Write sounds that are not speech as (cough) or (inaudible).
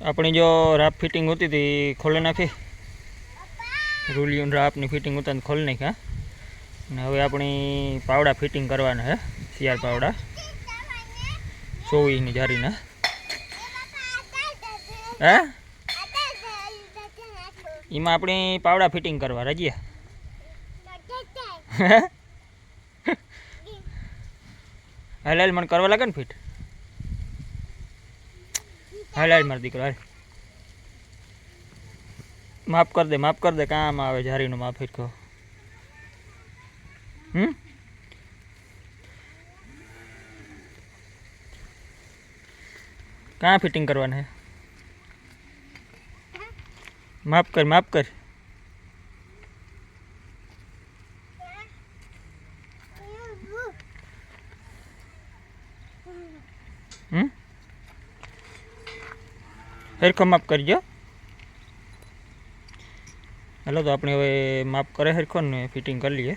આપણી જો રાપ ફિટિંગ હોતી હતી ખોલી નાખી. રૂલિયન રાપની ફિટિંગ હોતા ને ખોલી નાખી હા ને હવે આપણી પાવડા ફિટિંગ કરવાના હે શિયાળ પાવડા. ચોવીસની જારીના. હે? એમાં આપણી પાવડા ફિટિંગ કરવા રજીયા? હાલ (laughs) હાલ મને કરવા લાગે ને ફિટ? હાલ હાલ મારો દીકરો હાલ માફ કર દે માફ કર દે કામ આવે જારીનું માફ હિરખો હમ ક્યાં ફિટિંગ કરવાના હે માફ કર માફ કર હમ હરખો માફ કરજો હાલો તો આપણે હવે માપ કરે હરખો ને ફિટિંગ કરી લઈએ.